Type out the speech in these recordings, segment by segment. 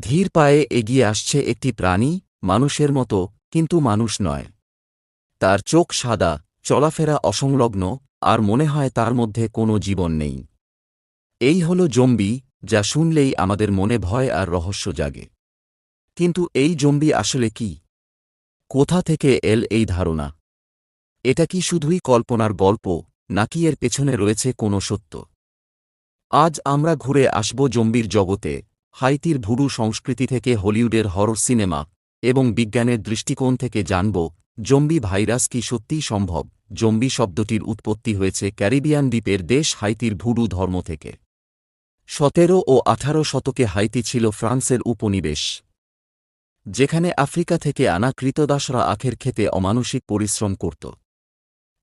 ধীর পায়ে এগিয়ে আসছে একটি প্রাণী, মানুষের মতো, কিন্তু মানুষ নয়। তার চোখ সাদা, চলাফেরা অসংলগ্ন, আর মনে হয় তার মধ্যে কোনো জীবন নেই। এই হল জম্বি, যা শুনলেই আমাদের মনে ভয় আর রহস্য জাগে। কিন্তু এই জম্বি আসলে কি? কোথা থেকে এল এই ধারণা? এটা কি শুধুই কল্পনার গল্প, নাকি এর পেছনে রয়েছে কোনো সত্য? আজ আমরা ঘুরে আসব জম্বির জগতে হাইতির ভুরু সংস্কৃতি থেকে হলিউডের হরর সিনেমা এবং বিজ্ঞানের দৃষ্টিকোণ থেকে জানব, জম্বি ভাইরাস কি সত্যিই সম্ভব? জম্বি শব্দটির উৎপত্তি হয়েছে ক্যারিবিয়ান দ্বীপের দেশ হাইতির ভুরু ধর্ম থেকে। সতেরো ও আঠারো শতকে হাইতি ছিল ফ্রান্সের উপনিবেশ, যেখানে আফ্রিকা থেকে আনা কৃতদাসরা আখের খেতে অমানসিক পরিশ্রম করত।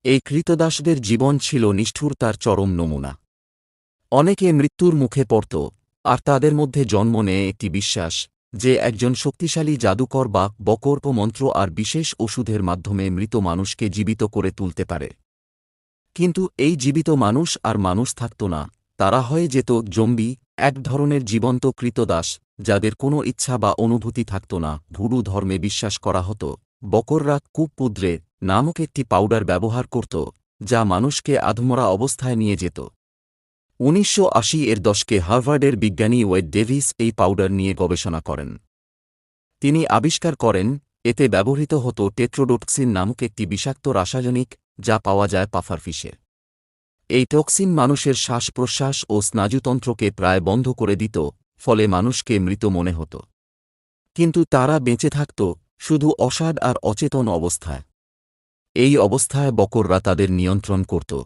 এই কৃতদাসদের জীবন ছিল নিষ্ঠুরতার চরম নমুনা। অনেকে মৃত্যুর মুখে পড়ত আর তাদের মধ্যে জন্ম নেয় একটি বিশ্বাস, যে একজন শক্তিশালী জাদুকর বা বকর্প মন্ত্র আর বিশেষ ওষুধের মাধ্যমে মৃত মানুষকে জীবিত করে তুলতে পারে। কিন্তু এই জীবিত মানুষ আর মানুষ থাকত না, তারা হয়ে যেত জম্বি, এক ধরনের জীবন্ত কৃতদাস, যাদের কোনো ইচ্ছা বা অনুভূতি থাকত না। ভুরু ধর্মে বিশ্বাস করা হতো, বকররা কুপপুদ্রে নামক একটি পাউডার ব্যবহার করত, যা মানুষকে আধমরা অবস্থায় নিয়ে যেত। উনিশশো আশি এর দশকে হার্ভার্ডের বিজ্ঞানী ওয়েড ডেভিস এই পাউডার নিয়ে গবেষণা করেন। তিনি আবিষ্কার করেন, এতে ব্যবহৃত হতো টেট্রোডোটক্সিন নামক একটি বিষাক্ত রাসায়নিক, যা পাওয়া যায় পাফার ফিশে এই টক্সিন মানুষের শ্বাস প্রশ্বাস ও স্নায়ুতন্ত্রকে প্রায় বন্ধ করে দিত, ফলে মানুষকে মৃত মনে হতো। কিন্তু তারা বেঁচে থাকত, শুধু অসাড আর অচেতন অবস্থায়। এই অবস্থায় বকররা তাদের নিয়ন্ত্রণ করত।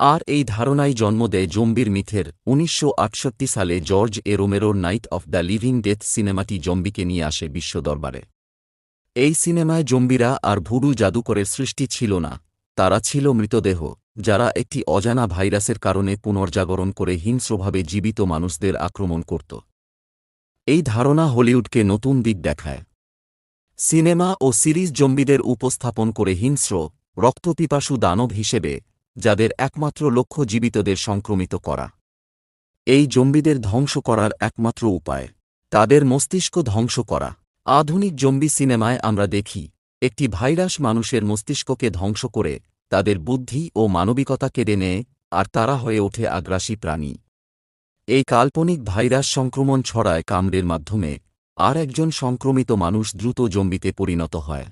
আর এই ধারণাই জন্ম দেয় জম্বির মিথের। উনিশশো আটষট্টি সালে George A রোমেরোর night of the living dead সিনেমাটি জম্বিকে নিয়ে আসে বিশ্ব দরবারে। এই সিনেমায় জম্বিরা আর ভুরু জাদুকরের সৃষ্টি ছিল না, তারা ছিল মৃতদেহ, যারা একটি অজানা ভাইরাসের কারণে পুনর্জাগরণ করে হিংস্রভাবে জীবিত মানুষদের আক্রমণ করত। এই ধারণা হলিউডকে নতুন দিক দেখায়। সিনেমা ও সিরিজ জম্বিদের উপস্থাপন করে হিংস্র, রক্তপিপাসু দানব হিসেবে যাদের একমাত্র লক্ষ্য জীবিতদের সংক্রমিত করা। এই জম্বিদের ধ্বংস করার একমাত্র উপায়। তাদের মস্তিষ্ক ধ্বংস করা। আধুনিক জম্বি সিনেমায় আমরা দেখি, একটি ভাইরাস মানুষের মস্তিষ্ককে ধ্বংস করে, তাদের বুদ্ধি ও মানবিকতা কেড়ে নেয়, আর তারা হয়ে ওঠে আগ্রাসী প্রাণী। এই কাল্পনিক ভাইরাস সংক্রমণ ছড়ায় কামড়ের মাধ্যমে, আর একজন সংক্রমিত মানুষ দ্রুত জম্বিতে পরিণত হয়।